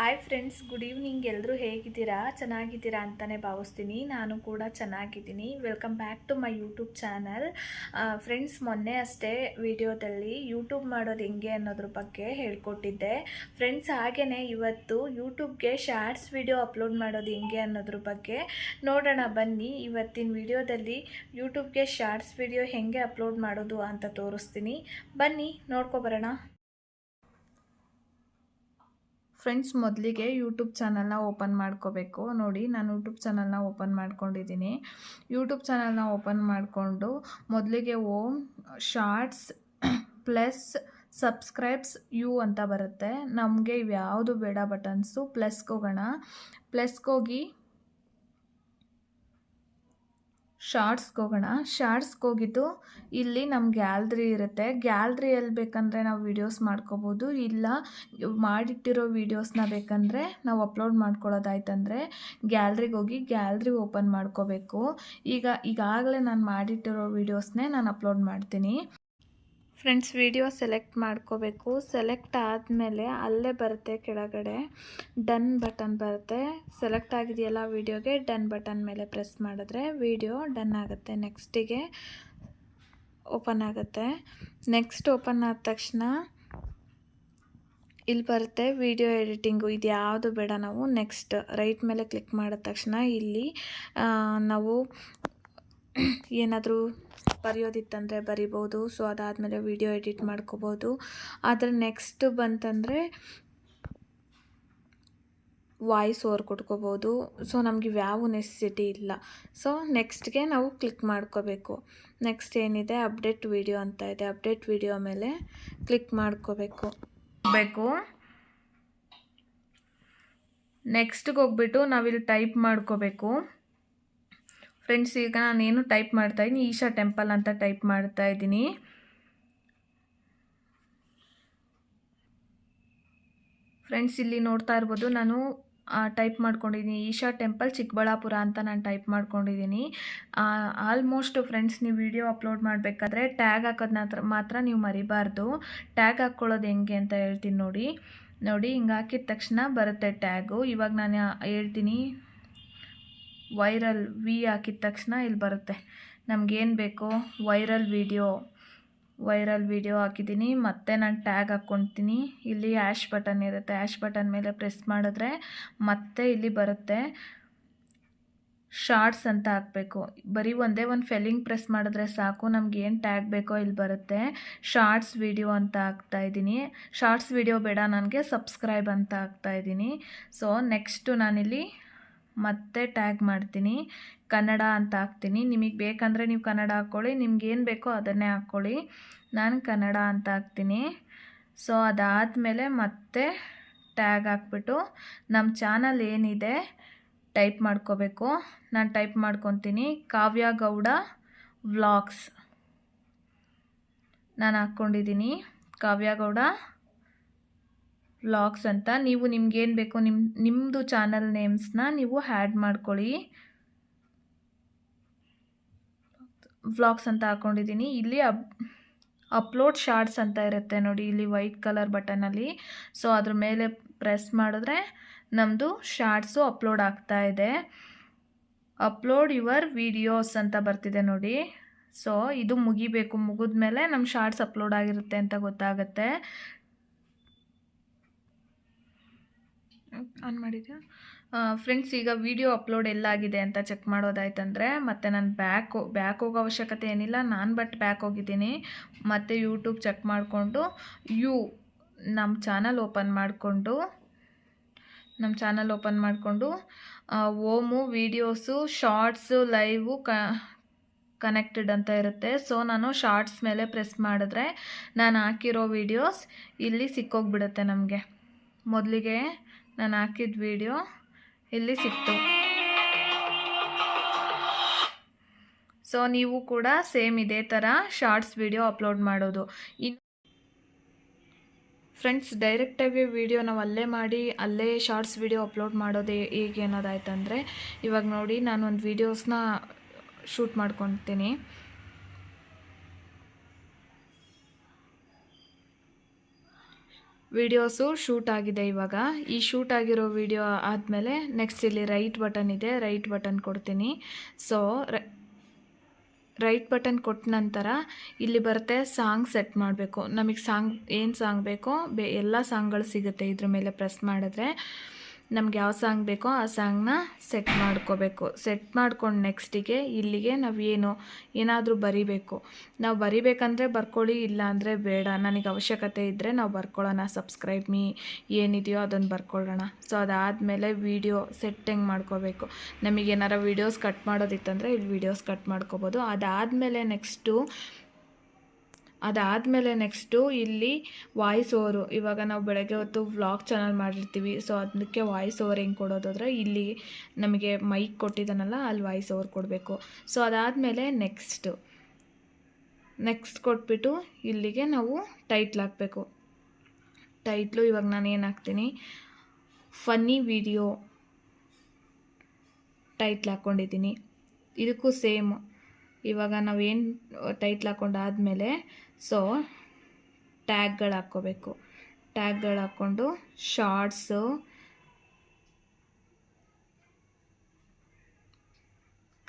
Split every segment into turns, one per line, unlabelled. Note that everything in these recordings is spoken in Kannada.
ಹಾಯ್ ಫ್ರೆಂಡ್ಸ್ ಗುಡ್ ಈವ್ನಿಂಗ್ ಎಲ್ಲರೂ ಹೇಗಿದ್ದೀರಾ? ಚೆನ್ನಾಗಿದ್ದೀರಾ ಅಂತಲೇ ಭಾವಿಸ್ತೀನಿ. ನಾನು ಕೂಡ ಚೆನ್ನಾಗಿದ್ದೀನಿ. Welcome back to my YouTube channel friends ಮೊನ್ನೆ ಅಷ್ಟೇ ವಿಡಿಯೋದಲ್ಲಿ ಯೂಟ್ಯೂಬ್ ಮಾಡೋದು ಹೆಂಗೆ ಅನ್ನೋದ್ರ ಬಗ್ಗೆ ಹೇಳ್ಕೊಟ್ಟಿದ್ದೆ. ಫ್ರೆಂಡ್ಸ್ ಹಾಗೆಯೇ ಇವತ್ತು ಯೂಟ್ಯೂಬ್ಗೆ ಶಾರ್ಟ್ಸ್ ವಿಡಿಯೋ ಅಪ್ಲೋಡ್ ಮಾಡೋದು ಹೆಂಗೆ ಅನ್ನೋದ್ರ ಬಗ್ಗೆ ನೋಡೋಣ. ಬನ್ನಿ, ಇವತ್ತಿನ ವಿಡಿಯೋದಲ್ಲಿ ಯೂಟ್ಯೂಬ್ಗೆ ಶಾರ್ಟ್ಸ್ ವಿಡಿಯೋ ಹೆಂಗೆ ಅಪ್ಲೋಡ್ ಮಾಡೋದು ಅಂತ ತೋರಿಸ್ತೀನಿ. ಬನ್ನಿ ನೋಡ್ಕೊಬರೋಣ ಫ್ರೆಂಡ್ಸ್, ಮೊದಲಿಗೆ ಯೂಟ್ಯೂಬ್ ಚಾನಲ್ನ ಓಪನ್ ಮಾಡ್ಕೋಬೇಕು. ನೋಡಿ, ನಾನು ಯೂಟ್ಯೂಬ್ ಚಾನಲ್ನ ಓಪನ್ ಮಾಡ್ಕೊಂಡಿದ್ದೀನಿ. ಯೂಟ್ಯೂಬ್ ಚಾನಲ್ನ ಓಪನ್ ಮಾಡಿಕೊಂಡು ಮೊದಲಿಗೆ ಓಮ್ ಶಾರ್ಟ್ಸ್ ಪ್ಲಸ್ ಸಬ್ಸ್ಕ್ರೈಬ್ಸ್ ಯು ಅಂತ ಬರುತ್ತೆ. ನಮಗೆ ಇವ್ಯಾವುದು ಬೇಡ ಬಟನ್ಸು ಪ್ಲಸ್ಗೆ ಹೋಗೋಣ ಶಾರ್ಟ್ಸ್ಗೆ ಹೋಗೋಣ. ಶಾರ್ಟ್ಸ್ಗೆ ಹೋಗಿದ್ದು ಇಲ್ಲಿ ನಮ್ಮ ಗ್ಯಾಲ್ರಿ ಇರುತ್ತೆ. ಗ್ಯಾಲ್ರಿಯಲ್ಲಿ ಬೇಕಂದರೆ ನಾವು ವೀಡಿಯೋಸ್ ಮಾಡ್ಕೋಬೋದು. ಇಲ್ಲ, ಮಾಡಿಟ್ಟಿರೋ ವೀಡಿಯೋಸ್ನ ಬೇಕಂದರೆ ನಾವು ಅಪ್ಲೋಡ್ ಮಾಡ್ಕೊಳ್ಳೋದಾಯ್ತಂದರೆ ಗ್ಯಾಲ್ರಿಗೆ ಹೋಗಿ ಗ್ಯಾಲ್ರಿ ಓಪನ್ ಮಾಡ್ಕೋಬೇಕು. ಈಗ ಈಗಾಗಲೇ ನಾನು ಮಾಡಿಟ್ಟಿರೋ ವೀಡಿಯೋಸ್ನೇ ನಾನು ಅಪ್ಲೋಡ್ ಮಾಡ್ತೀನಿ. ಫ್ರೆಂಡ್ಸ್ ವಿಡಿಯೋ ಸೆಲೆಕ್ಟ್ ಮಾಡ್ಕೋಬೇಕು. ಸೆಲೆಕ್ಟ್ ಆದಮೇಲೆ ಅಲ್ಲೇ ಬರುತ್ತೆ ಕೆಳಗಡೆ. ಡನ್ ಬಟನ್ ಬರುತ್ತೆ. ಸೆಲೆಕ್ಟ್ ಆಗಿದೆಯಲ್ಲ ವಿಡಿಯೋಗೆ ಡನ್ ಬಟನ್ ಮೇಲೆ ಪ್ರೆಸ್ ಮಾಡಿದ್ರೆ ವಿಡಿಯೋ ಡನ್ ಆಗುತ್ತೆ. ನೆಕ್ಸ್ಟಿಗೆ ಓಪನ್ ಆಗುತ್ತೆ. ನೆಕ್ಸ್ಟ್ ಓಪನ್ ಆದ ತಕ್ಷಣ ಇಲ್ಲಿ ಬರುತ್ತೆ ವಿಡಿಯೋ ಎಡಿಟಿಂಗು ಇದು ಯಾವುದು ಬೇಡ ನಾವು. ನೆಕ್ಸ್ಟ್ ರೈಟ್ ಮೇಲೆ ಕ್ಲಿಕ್ ಮಾಡಿದ ತಕ್ಷಣ ಇಲ್ಲಿ ನಾವು ಏನಾದರೂ ಬರೆಯೋದಿತ್ತಂದರೆ ಬರಿಬೋದು. ಸೊ ಅದಾದಮೇಲೆ ವಿಡಿಯೋ ಎಡಿಟ್ ಮಾಡ್ಕೋಬೋದು. ಆದರೆ ನೆಕ್ಸ್ಟ್ ಬಂತಂದರೆ ವಾಯ್ಸ್ ಓವರ್ ಕೊಟ್ಕೋಬೋದು. ಸೊ ನಮಗೆ ಯಾವ ನೆಸೆಸಿಟಿ ಇಲ್ಲ. ಸೊ ನೆಕ್ಸ್ಟ್ಗೆ ನಾವು ಕ್ಲಿಕ್ ಮಾಡ್ಕೋಬೇಕು. ನೆಕ್ಸ್ಟ್ ಏನಿದೆ? ಅಪ್ಡೇಟ್ ವಿಡಿಯೋ ಅಂತ ಇದೆ. ಅಪ್ಡೇಟ್ ವಿಡಿಯೋ ಮೇಲೆ ಕ್ಲಿಕ್ ಮಾಡ್ಕೋಬೇಕು. ಬೇಕು ನೆಕ್ಸ್ಟ್ಗೆ ಹೋಗ್ಬಿಟ್ಟು ನಾವಿಲ್ಲಿ ಟೈಪ್ ಮಾಡ್ಕೋಬೇಕು. ಫ್ರೆಂಡ್ಸ್ ಈಗ ನಾನೇನು ಟೈಪ್ ಮಾಡ್ತಾ ಇದ್ದೀನಿ ಈಶಾ ಟೆಂಪಲ್ ಅಂತ ಟೈಪ್ ಮಾಡ್ತಾ ಇದ್ದೀನಿ ಫ್ರೆಂಡ್ಸ್ ಇಲ್ಲಿ ನೋಡ್ತಾ ಇರ್ಬೋದು, ನಾನು ಟೈಪ್ ಮಾಡ್ಕೊಂಡಿದ್ದೀನಿ ಈಶಾ ಟೆಂಪಲ್ ಚಿಕ್ಕಬಳ್ಳಾಪುರ ಅಂತ ನಾನು ಟೈಪ್ ಮಾಡ್ಕೊಂಡಿದ್ದೀನಿ ಆಲ್ಮೋಸ್ಟ್ ಫ್ರೆಂಡ್ಸ್ ನೀವು ವಿಡಿಯೋ ಅಪ್ಲೋಡ್ ಮಾಡಬೇಕಾದ್ರೆ ಟ್ಯಾಗ್ ಹಾಕೋದನ್ನ ಮಾತ್ರ ನೀವು ಮರಿಬಾರ್ದು. ಟ್ಯಾಗ್ ಹಾಕ್ಕೊಳ್ಳೋದು ಹೆಂಗೆ ಅಂತ ಹೇಳ್ತೀನಿ ನೋಡಿ. ನೋಡಿ, ಹಿಂಗೆ ಹಾಕಿದ ತಕ್ಷಣ ಬರುತ್ತೆ ಟ್ಯಾಗು ಇವಾಗ ನಾನು ಹೇಳ್ತೀನಿ. ವೈರಲ್ ವಿ ಹಾಕಿದ ತಕ್ಷಣ ಇಲ್ಲಿ ಬರುತ್ತೆ. ನಮಗೇನು ಬೇಕೋ? ವೈರಲ್ ವಿಡಿಯೋ ವೈರಲ್ ವಿಡಿಯೋ ಹಾಕಿದ್ದೀನಿ. ಮತ್ತೆ ನಾನು ಟ್ಯಾಗ್ ಹಾಕ್ಕೊತೀನಿ ಇಲ್ಲಿ ಆ್ಯಶ್ ಬಟನ್ ಇರುತ್ತೆ. ಆ್ಯಶ್ ಬಟನ್ ಮೇಲೆ ಪ್ರೆಸ್ ಮಾಡಿದ್ರೆ ಮತ್ತೆ ಇಲ್ಲಿ ಬರುತ್ತೆ. ಶಾರ್ಟ್ಸ್ ಅಂತ ಹಾಕಬೇಕು. ಬರೀ ಒಂದೇ ಒಂದು ಫೆಲ್ಲಿಂಗ್ ಪ್ರೆಸ್ ಮಾಡಿದ್ರೆ ಸಾಕು. ನಮ್ಗೆ ಏನು ಟ್ಯಾಗ್ ಬೇಕೋ ಇಲ್ಲಿ ಬರುತ್ತೆ. ಶಾರ್ಟ್ಸ್ ವಿಡಿಯೋ ಅಂತ ಹಾಕ್ತಾ ಇದ್ದೀನಿ. ಶಾರ್ಟ್ಸ್ ವಿಡಿಯೋ ಬೇಡ ನನಗೆ. ಸಬ್ಸ್ಕ್ರೈಬ್ ಅಂತ ಹಾಕ್ತಾ ಇದ್ದೀನಿ. ಸೊ ನೆಕ್ಸ್ಟು ನಾನಿಲ್ಲಿ ಮತ್ತೆ ಟ್ಯಾಗ್ ಮಾಡ್ತೀನಿ. ಕನ್ನಡ ಅಂತ ಹಾಕ್ತೀನಿ. ನಿಮಗೆ ಬೇಕಂದರೆ ನೀವು ಕನ್ನಡ ಹಾಕ್ಕೊಳ್ಳಿ ನಿಮ್ಗೆ ಏನು ಬೇಕೋ ಅದನ್ನೇ ಹಾಕ್ಕೊಳ್ಳಿ ನಾನು ಕನ್ನಡ ಅಂತ ಹಾಕ್ತೀನಿ. ಸೊ ಅದಾದಮೇಲೆ ಮತ್ತೆ ಟ್ಯಾಗ್ ಹಾಕ್ಬಿಟ್ಟು ನಮ್ಮ ಚಾನಲ್ ಏನಿದೆ ಟೈಪ್ ಮಾಡ್ಕೋಬೇಕು. ನಾನು ಟೈಪ್ ಮಾಡ್ಕೊತೀನಿ. ಕಾವ್ಯ ಗೌಡ ವ್ಲಾಗ್ಸ್ ನಾನು ಹಾಕ್ಕೊಂಡಿದ್ದೀನಿ ಕಾವ್ಯ ಗೌಡ ವ್ಲಾಗ್ಸ್ ಅಂತ ನೀವು ನಿಮ್ಗೇನು ಬೇಕು ನಿಮ್ಮ ನಿಮ್ಮದು ಚಾನಲ್ ನೇಮ್ಸ್ನ ನೀವು ಹ್ಯಾಡ್ ಮಾಡ್ಕೊಳ್ಳಿ. ವ್ಲಾಗ್ಸ್ ಅಂತ ಹಾಕ್ಕೊಂಡಿದ್ದೀನಿ ಇಲ್ಲಿ ಅಪ್ ಅಪ್ಲೋಡ್ ಶಾರ್ಟ್ಸ್ ಅಂತ ಇರುತ್ತೆ ನೋಡಿ, ಇಲ್ಲಿ ವೈಟ್ ಕಲರ್ ಬಟನಲ್ಲಿ ಸೊ ಅದ್ರ ಮೇಲೆ ಪ್ರೆಸ್ ಮಾಡಿದ್ರೆ ನಮ್ಮದು ಶಾರ್ಟ್ಸು ಅಪ್ಲೋಡ್ ಆಗ್ತಾ ಇದೆ. ಅಪ್ಲೋಡ್ ಯುವರ್ ವಿಡಿಯೋಸ್ ಅಂತ ಬರ್ತಿದೆ ನೋಡಿ. ಸೊ ಇದು ಮುಗಿಬೇಕು. ಮುಗಿದ ಮೇಲೆ ನಮ್ಮ ಶಾರ್ಟ್ಸ್ ಅಪ್ಲೋಡ್ ಆಗಿರುತ್ತೆ ಅಂತ ಗೊತ್ತಾಗುತ್ತೆ. ಆನ್ ಮಾಡಿದ್ಯಾ? ಫ್ರೆಂಡ್ಸ್ ಈಗ ವಿಡಿಯೋ ಅಪ್ಲೋಡ್ ಎಲ್ಲಾಗಿದೆ ಅಂತ ಚೆಕ್ ಮಾಡೋದಾಯ್ತಂದರೆ, ಮತ್ತು ನಾನು ಬ್ಯಾಕ್ ಬ್ಯಾಕ್ ಹೋಗೋ ಅವಶ್ಯಕತೆ ಏನಿಲ್ಲ. ನಾನು ಬಟ್ ಬ್ಯಾಕ್ ಹೋಗಿದ್ದೀನಿ. ಮತ್ತು ಯೂಟ್ಯೂಬ್ ಚೆಕ್ ಮಾಡಿಕೊಂಡು ಯು ನಮ್ಮ ಚಾನಲ್ ಓಪನ್ ಮಾಡಿಕೊಂಡು ನಮ್ಮ ಚಾನಲ್ ಓಪನ್ ಮಾಡಿಕೊಂಡು ಓಮು ವೀಡಿಯೋಸು ಶಾರ್ಟ್ಸು ಲೈವು ಕ ಕನೆಕ್ಟೆಡ್ ಅಂತ ಇರುತ್ತೆ. ಸೊ ನಾನು ಶಾರ್ಟ್ಸ್ ಮೇಲೆ ಪ್ರೆಸ್ ಮಾಡಿದ್ರೆ, ನಾನು ಹಾಕಿರೋ ವೀಡಿಯೋಸ್ ಇಲ್ಲಿ ಸಿಕ್ಕೋಗ್ಬಿಡುತ್ತೆ ನಮಗೆ. ಮೊದಲಿಗೆ ನಾನು ಹಾಕಿದ ವಿಡಿಯೋ ಇಲ್ಲಿ ಸಿಕ್ತು. ಸೊ ನೀವು ಕೂಡ ಸೇಮ್ ಇದೇ ಥರ ಶಾರ್ಟ್ಸ್ ವಿಡಿಯೋ ಅಪ್ಲೋಡ್ ಮಾಡೋದು. ಇನ್ನು ಫ್ರೆಂಡ್ಸ್ ಡೈರೆಕ್ಟಾಗಿ ವಿಡಿಯೋ ನಾವು ಅಲ್ಲೇ ಮಾಡಿ, ಅಲ್ಲೇ ಶಾರ್ಟ್ಸ್ ವಿಡಿಯೋ ಅಪ್ಲೋಡ್ ಮಾಡೋದು ಹೇಗೆ ಅನ್ನೋದಾಯ್ತಂದರೆ, ಇವಾಗ ನೋಡಿ ನಾನು ಒಂದು ವೀಡಿಯೋಸ್ನ ಶೂಟ್ ಮಾಡ್ಕೊತೀನಿ. ವಿಡಿಯೋಸು ಶೂಟ್ ಆಗಿದೆ ಇವಾಗ. ಈ ಶೂಟ್ ಆಗಿರೋ ವಿಡಿಯೋ ಆದಮೇಲೆ ನೆಕ್ಸ್ಟ್ ಇಲ್ಲಿ ರೈಟ್ ಬಟನ್ ಇದೆ. ರೈಟ್ ಬಟನ್ ಕೊಡ್ತೀನಿ. ಸೊ ರೈಟ್ ಬಟನ್ ಕೊಟ್ಟ ನಂತರ ಇಲ್ಲಿ ಬರುತ್ತೆ ಸಾಂಗ್ ಸೆಟ್ ಮಾಡಬೇಕು. ನಮಗೆ ಸಾಂಗ್ ಏನು ಸಾಂಗ್ ಬೇಕೋ ಬೇ, ಎಲ್ಲ ಸಾಂಗ್ಗಳು ಸಿಗುತ್ತೆ ಇದ್ರ ಮೇಲೆ ಪ್ರೆಸ್ ಮಾಡಿದ್ರೆ. ನಮ್ಗೆ ಯಾವ ಸಾಂಗ್ ಬೇಕೋ ಆ ಸಾಂಗ್ನ ಸೆಟ್ ಮಾಡ್ಕೋಬೇಕು. ಸೆಟ್ ಮಾಡ್ಕೊಂಡು ನೆಕ್ಸ್ಟಿಗೆ ಇಲ್ಲಿಗೆ ನಾವು ಏನು, ಏನಾದರೂ ಬರಿಬೇಕು. ನಾವು ಬರಿಬೇಕಂದ್ರೆ ಬರ್ಕೊಳ್ಳಿ ಇಲ್ಲ ಅಂದರೆ ಬೇಡ. ನನಗೆ ಅವಶ್ಯಕತೆ ಇದ್ದರೆ ನಾವು ಬರ್ಕೊಳ್ಳೋಣ. ಸಬ್ಸ್ಕ್ರೈಬ್ ಮೀ ಏನಿದೆಯೋ ಅದನ್ನು ಬರ್ಕೊಳ್ಳೋಣ. ಸೊ ಅದಾದಮೇಲೆ ವೀಡಿಯೋ ಸೆಟ್ಟಿಂಗ್ ಮಾಡ್ಕೋಬೇಕು. ನಮಗೆ ಏನಾರ ವೀಡಿಯೋಸ್ ಕಟ್ ಮಾಡೋದಿತ್ತಂದರೆ ಇಲ್ಲಿ ವೀಡಿಯೋಸ್ ಕಟ್ ಮಾಡ್ಕೋಬೋದು. ಅದಾದಮೇಲೆ ನೆಕ್ಸ್ಟು ಅದಾದಮೇಲೆ ನೆಕ್ಸ್ಟು ಇಲ್ಲಿ ವಾಯ್ಸ್ ಓವರು ಇವಾಗ ನಾವು ಬೆಳಗ್ಗೆ ಹೊತ್ತು ವ್ಲಾಗ್ ಚಾನಲ್ ಮಾಡಿರ್ತೀವಿ. ಸೊ ಅದಕ್ಕೆ ವಾಯ್ಸ್ ಓವರ್ ಹೆಂಗೆ ಕೊಡೋದಾದ್ರೆ ಇಲ್ಲಿ ನಮಗೆ ಮೈಕ್ ಕೊಟ್ಟಿದ್ದಾನಲ್ಲ, ಅಲ್ಲಿ ವಾಯ್ಸ್ ಓವರ್ ಕೊಡಬೇಕು. ಸೊ ಅದಾದಮೇಲೆ ನೆಕ್ಸ್ಟು ನೆಕ್ಸ್ಟ್ ಕೊಟ್ಬಿಟ್ಟು ಇಲ್ಲಿಗೆ ನಾವು ಟೈಟ್ಲ್ ಹಾಕಬೇಕು. ಟೈಟ್ಲು ಇವಾಗ ನಾನು ಏನು ಹಾಕ್ತೀನಿ? ಫನ್ನಿ ವಿಡಿಯೋ ಟೈಟ್ಲ್ ಹಾಕ್ಕೊಂಡಿದ್ದೀನಿ ಇದಕ್ಕೂ ಸೇಮ್ ಇವಾಗ ನಾವೇನು ಟೈಟ್ಲ್ ಹಾಕ್ಕೊಂಡಾದಮೇಲೆ ಸೊ ಟ್ಯಾಗ್ಗಳು ಹಾಕ್ಕೋಬೇಕು. ಟ್ಯಾಗ್ಗಳು ಹಾಕ್ಕೊಂಡು ಶಾರ್ಟ್ಸು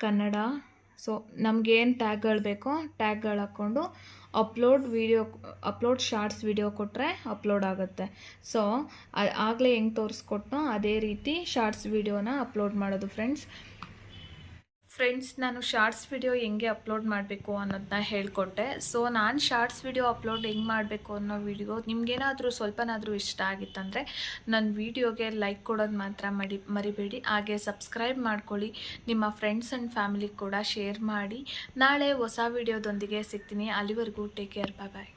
ಕನ್ನಡ ಸೊ ನಮಗೇನು ಟ್ಯಾಗ್ಗಳು ಬೇಕೋ ಟ್ಯಾಗ್ಗಳು ಹಾಕ್ಕೊಂಡು upload video upload shorts video ಕೊಟ್ಟರೆ ಅಪ್ಲೋಡ್ ಆಗುತ್ತೆ. ಸೊ ಆಗಲೇ ಹೆಂಗೆ ತೋರಿಸ್ಕೊಟ್ನೋ, ಅದೇ ರೀತಿ ಶಾರ್ಟ್ಸ್ ವೀಡಿಯೋನ ಅಪ್ಲೋಡ್ ಮಾಡೋದು ಫ್ರೆಂಡ್ಸ್ ಫ್ರೆಂಡ್ಸ್ ನಾನು ಶಾರ್ಟ್ಸ್ ವಿಡಿಯೋ ಹೆಂಗೆ ಅಪ್ಲೋಡ್ ಮಾಡಬೇಕು ಅನ್ನೋದನ್ನ ಹೇಳಿಕೊಟ್ಟೆ. ಸೊ ನಾನು ಶಾರ್ಟ್ಸ್ ವಿಡಿಯೋ ಅಪ್ಲೋಡ್ ಹೆಂಗೆ ಮಾಡಬೇಕು ಅನ್ನೋ ವಿಡಿಯೋ ನಿಮಗೇನಾದರೂ ಸ್ವಲ್ಪನಾದರೂ ಇಷ್ಟ ಆಗಿತ್ತಂದರೆ ನನ್ನ ವಿಡಿಯೋಗೆ ಲೈಕ್ ಕೊಡೋದು ಮಾತ್ರ ಮಡಿ, ಮರಿಬೇಡಿ. ಹಾಗೆ ಸಬ್ಸ್ಕ್ರೈಬ್ ಮಾಡ್ಕೊಳ್ಳಿ. ನಿಮ್ಮ ಫ್ರೆಂಡ್ಸ್ ಆ್ಯಂಡ್ ಫ್ಯಾಮಿಲಿ ಕೂಡ ಶೇರ್ ಮಾಡಿ. ನಾಳೆ ಹೊಸ ವಿಡಿಯೋದೊಂದಿಗೆ ಸಿಗ್ತೀನಿ. ಅಲ್ಲಿವರೆಗೂ ಟೇಕ್ ಕೇರ್ ಬಾಯ್ ಬಾಯ್